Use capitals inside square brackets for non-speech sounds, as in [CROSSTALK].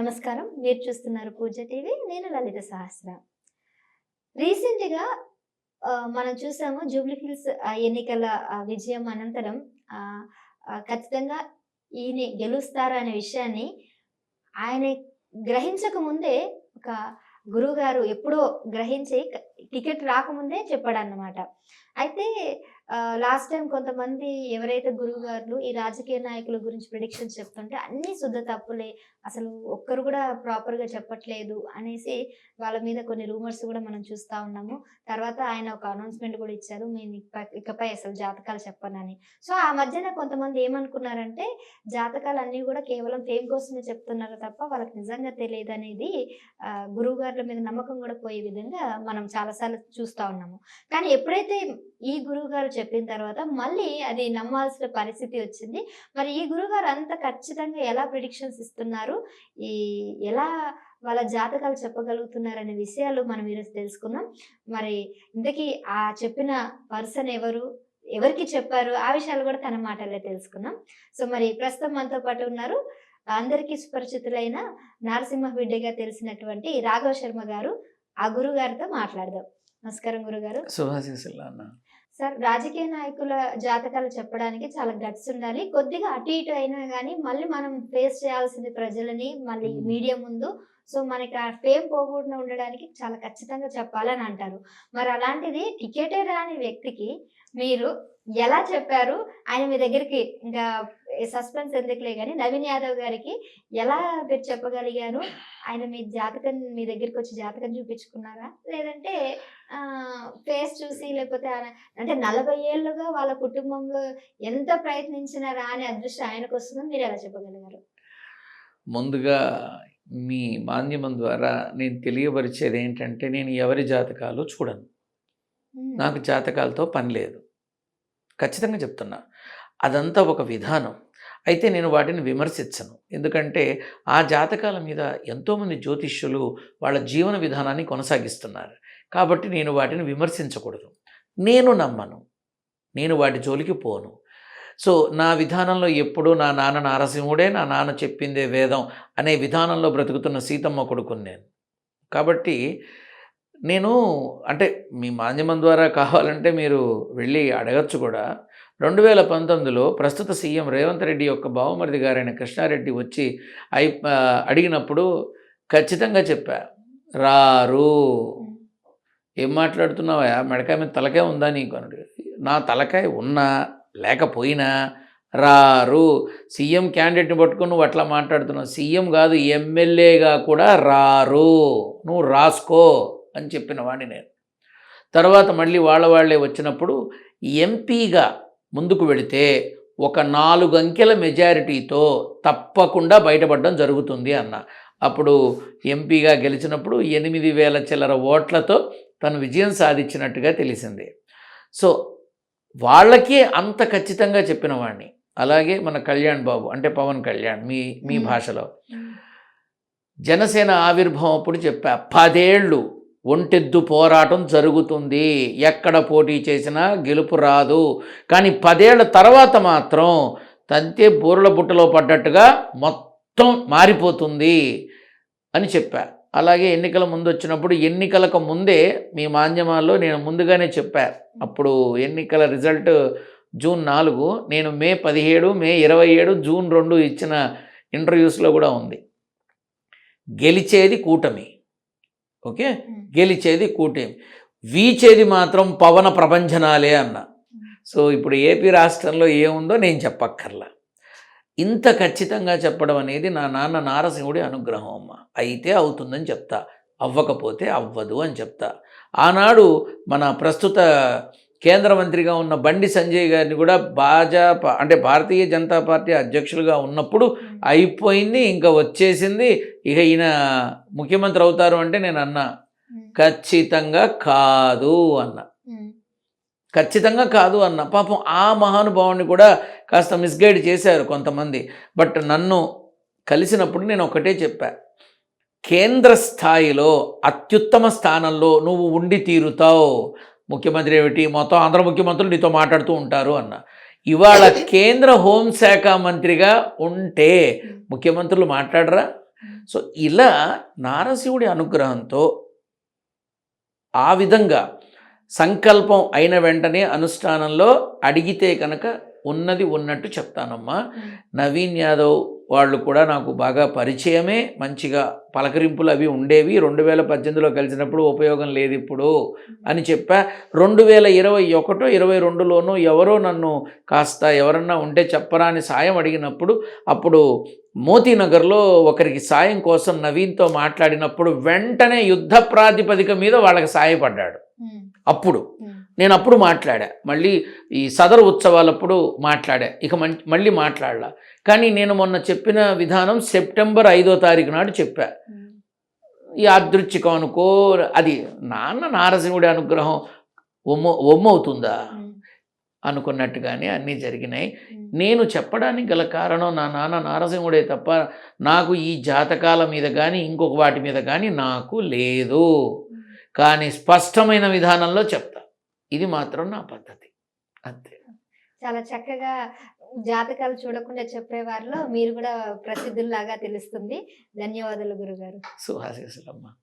నమస్కారం. మీరు చూస్తున్నారు పూజ టీవీ. నేను లలిత సహస్ర. రీసెంట్గా మనం చూసాము జూబ్లీ హిల్స్ ఎన్నికల విజయం అనంతరం ఖచ్చితంగా ఈయన గెలుస్తారు అనే విషయాన్ని ఆయన గ్రహించక ముందే ఒక గురువు గారు ఎప్పుడో గ్రహించి టికెట్ రాకముందే చెప్పాడు అన్నమాట అయితే లాస్ట్ టైం కొంతమంది ఎవరైతే గురువు గారు ఈ రాజకీయ నాయకుల గురించి ప్రిడిక్షన్స్ చెప్తుంటే అన్ని శుద్ధ తప్పులే అసలు ఒక్కరు కూడా ప్రాపర్గా చెప్పట్లేదు అనేసి వాళ్ళ మీద కొన్ని రూమర్స్ కూడా మనం చూస్తా ఉన్నాము. తర్వాత ఆయన ఒక అనౌన్స్మెంట్ కూడా ఇచ్చారు మేము ఇకపై అసలు జాతకాలు చెప్పనని. సో ఆ మధ్యన కొంతమంది ఏమనుకున్నారంటే జాతకాలు అన్ని కూడా కేవలం ఫేమ్ కోసమే చెప్తున్నారు తప్ప వాళ్ళకి నిజంగా తెలియదు అనేది గురువు గారుల మీద నమ్మకం కూడా పోయే విధంగా మనం చాలాసార్లు చూస్తా ఉన్నాము. కానీ ఎప్పుడైతే ఈ గురువు గారు చెప్పిన తర్వాత మళ్ళీ అది నమ్మాల్సిన పరిస్థితి వచ్చింది. మరి ఈ గురుగారు అంత ఖచ్చితంగా ఎలా ప్రిడిక్షన్స్ ఇస్తున్నారు? ఈ ఎలా వాళ్ళ జాతకాలు చెప్పగలుగుతున్నారు అనే విషయాలు మనం ఈరోజు తెలుసుకున్నాం మరి ఇంతకీ ఆ చెప్పిన పర్సన్ ఎవరు? ఎవరికి చెప్పారు? ఆ విషయాలు కూడా తన మాటలే తెలుసుకున్నాం సో మరి ప్రస్తుతం మనతో పాటు ఉన్నారు అందరికీ సుపరిచితులైన నరసింహ బిడ్డగా తెలిసినటువంటి రాఘవ శర్మ గారు. ఆ గురువు గారితో మాట్లాడదాం. నమస్కారం గురుగారు. శుభాశీస్సులు అన్న. సార్ రాజకీయ నాయకుల జాతకాలు చెప్పడానికి చాలా గట్స్ ఉండాలి కొద్దిగా అటు ఇటు అయినా కానీ మళ్ళీ మనం ఫేస్ చేయాల్సింది ప్రజలని మళ్ళీ. మీడియా ముందు సో మనకి ఆ ఫేమ్ పోకుండా ఉండడానికి చాలా ఖచ్చితంగా చెప్పాలని అంటారు. మరి అలాంటిది టికెటే రాని వ్యక్తికి మీరు ఎలా చెప్పారు? ఆయన మీ దగ్గరికి ఇంకా సస్పెన్స్ ఎందుకులే కానీ నవీన్ యాదవ్ గారికి ఎలా మీరు చెప్పగలిగారు? ఆయన మీ జాతకం మీ దగ్గరికి వచ్చి జాతకం చూపించుకున్నారా? లేదంటే ఫేస్ చూసి లేకపోతే అంటే నలభై ఏళ్ళుగా వాళ్ళ కుటుంబంలో ఎంత ప్రయత్నించినా రాని అదృష్టం ఆయనకు వస్తుందని మీరు ఎలా చెప్పగలిగారు? ముందుగా మీ మాధ్యమం ద్వారా నేను తెలియపరిచేది ఏంటంటే నేను ఎవరి జాతకాలు చూడను. నాకు జాతకాలతో పని లేదు. ఖచ్చితంగా చెప్తున్నా. అదంతా ఒక విధానం. అయితే నేను వాటిని విమర్శించను. ఎందుకంటే ఆ జాతకాల మీద ఎంతోమంది జ్యోతిష్యులు వాళ్ళ జీవన విధానాన్ని కొనసాగిస్తున్నారు. కాబట్టి నేను వాటిని విమర్శించకూడదు. నేను నమ్మను. నేను వాటి జోలికి పోను. సో నా విధానంలో ఎప్పుడూ నా నాన్న నారసింహుడే నా నాన్న చెప్పిందే వేదం అనే విధానంలో బ్రతుకుతున్న సీతమ్మ కొడుకుని నేను. కాబట్టి నేను అంటే మీ మాధ్యమం ద్వారా కావాలంటే మీరు వెళ్ళి అడగచ్చు కూడా. రెండు వేల పంతొమ్మిదిలో ప్రస్తుత సీఎం రేవంత్ రెడ్డి యొక్క బావమరిది గారైన కృష్ణారెడ్డి వచ్చి అయి అడిగినప్పుడు ఖచ్చితంగా చెప్పా. రారు ఏం మాట్లాడుతున్నావా మెడకాయ మీద తలకాయ ఉందా నీకు? అని నా తలకాయ ఉన్నా లేకపోయినా రారు. సీఎం క్యాండిడేట్ని పట్టుకొని నువ్వు అట్లా మాట్లాడుతున్నావు. సీఎం కాదు ఎమ్మెల్యేగా కూడా రారు. నువ్వు రాసుకో అని చెప్పిన వాడిని నేను. తర్వాత మళ్ళీ వాళ్ళ వాళ్ళే వచ్చినప్పుడు ఎంపీగా ముందుకు వెళితే ఒక నాలుగు అంకెల మెజారిటీతో తప్పకుండా బయటపడడం జరుగుతుంది అన్న. అప్పుడు ఎంపీగా గెలిచినప్పుడు ఎనిమిది వేల చిల్లర ఓట్లతో తను విజయం సాధించినట్టుగా తెలిసింది. సో వాళ్ళకే అంత ఖచ్చితంగా చెప్పిన వాడిని అలాగే మన కళ్యాణ్ బాబు అంటే పవన్ కళ్యాణ్ మీ మీ. భాషలో. జనసేన ఆవిర్భావం అప్పుడు చెప్పా పదేళ్ళు ఒంటెద్దు పోరాటం జరుగుతుంది. ఎక్కడ పోటీ చేసినా గెలుపు రాదు. కానీ పదేళ్ళ తర్వాత మాత్రం తంతే బూరల బుట్టలో పడ్డట్టుగా మొత్తం మారిపోతుంది అని చెప్పా. అలాగే ఎన్నికల ముందు వచ్చినప్పుడు ఎన్నికలకు ముందే మీ మాధ్యమాల్లో నేను ముందుగానే చెప్పా. అప్పుడు ఎన్నికల రిజల్ట్ జూన్ నాలుగు నేను మే పదిహేడు మే ఇరవై ఏడు జూన్ రెండు ఇచ్చిన ఇంటర్వ్యూస్లో కూడా ఉంది. గెలిచేది కూటమి. ఓకే. గెలిచేది కూటమి. వీచేది మాత్రం పవన ప్రపంచనాలే అన్న. సో ఇప్పుడు ఏపీ రాష్ట్రంలో ఏముందో నేను చెప్పక్కర్లా. ఇంత ఖచ్చితంగా చెప్పడం అనేది నా నాన్న నారసింహుడి అనుగ్రహం అమ్మ. అయితే అవుతుందని చెప్తా. అవ్వకపోతే అవ్వదు అని చెప్తా. ఆనాడు మన ప్రస్తుత కేంద్ర మంత్రిగా ఉన్న బండి సంజయ్ గారిని కూడా భాజపా అంటే భారతీయ జనతా పార్టీ అధ్యక్షులుగా ఉన్నప్పుడు అయిపోయింది ఇంకా వచ్చేసింది. ఇక ఈయన ముఖ్యమంత్రి అవుతారు అంటే నేను అన్నా. ఖచ్చితంగా కాదు అన్న. ఖచ్చితంగా కాదు అన్న. పాపం ఆ మహానుభావుని కూడా కాస్త మిస్గైడ్ చేశారు కొంతమంది. బట్ నన్ను కలిసినప్పుడు నేను ఒకటే చెప్పా. కేంద్ర స్థాయిలో అత్యుత్తమ స్థానంలో నువ్వు ఉండి తీరుతావు. ముఖ్యమంత్రి ఏమిటి? మొత్తం ఆంధ్ర ముఖ్యమంత్రులు నీతో మాట్లాడుతూ ఉంటారు అన్న. ఇవాళ [LAUGHS] కేంద్ర హోంశాఖ మంత్రిగా ఉంటే ముఖ్యమంత్రులు మాట్లాడరా? మ్మ్. సో ఇలా నారశివుడి అనుగ్రహంతో ఆ విధంగా సంకల్పం అయిన వెంటనే అనుష్ఠానంలో అడిగితే కనుక ఉన్నది ఉన్నట్టు చెప్తానమ్మా. నవీన్ యాదవ్ వాళ్ళు కూడా నాకు బాగా పరిచయమే మంచిగా పలకరింపులు అవి ఉండేవి. రెండు వేల పద్దెనిమిదిలో కలిసినప్పుడు ఉపయోగం లేదు ఇప్పుడు అని చెప్పా. రెండు వేల ఇరవై ఒకటో ఇరవై రెండులోనూ ఎవరో నన్ను కాస్త ఎవరన్నా ఉంటే చెప్పరా అని సాయం అడిగినప్పుడు అప్పుడు మోతీనగర్లో ఒకరికి సాయం కోసం నవీన్తో మాట్లాడినప్పుడు వెంటనే యుద్ధ ప్రాతిపదిక మీద వాళ్ళకి సాయపడ్డాడు. అప్పుడు. నేను అప్పుడు మాట్లాడా. మళ్ళీ ఈ సదరు ఉత్సవాలప్పుడు మాట్లాడా. ఇక మం మళ్ళీ మాట్లాడలా. కానీ నేను మొన్న చెప్పిన విధానం సెప్టెంబర్ ఐదో తారీఖు నాడు చెప్పా. ఈ యాదృచ్ఛికం అనుకో అది నాన్న నారసింహుడి అనుగ్రహం ఒమ్మ ఒమ్మవుతుందా? అనుకున్నట్టుగానే అన్నీ జరిగినాయి. నేను చెప్పడానికి గల కారణం నా నాన్న నారసింహుడే తప్ప నాకు ఈ జాతకాల మీద కానీ ఇంకొక వాటి మీద కానీ నాకు లేదు. కానీ స్పష్టమైన విధానంలో చెప్తా. ఇది మాత్రం నా పద్ధతి. అంతే. చాలా చక్కగా జాతకాలు చూడకుండా చెప్పేవారిలో మీరు కూడా ప్రసిద్ధుల్లాగా తెలుస్తుంది. ధన్యవాదాలు గురుగారు. సుహాశీసులమ్మ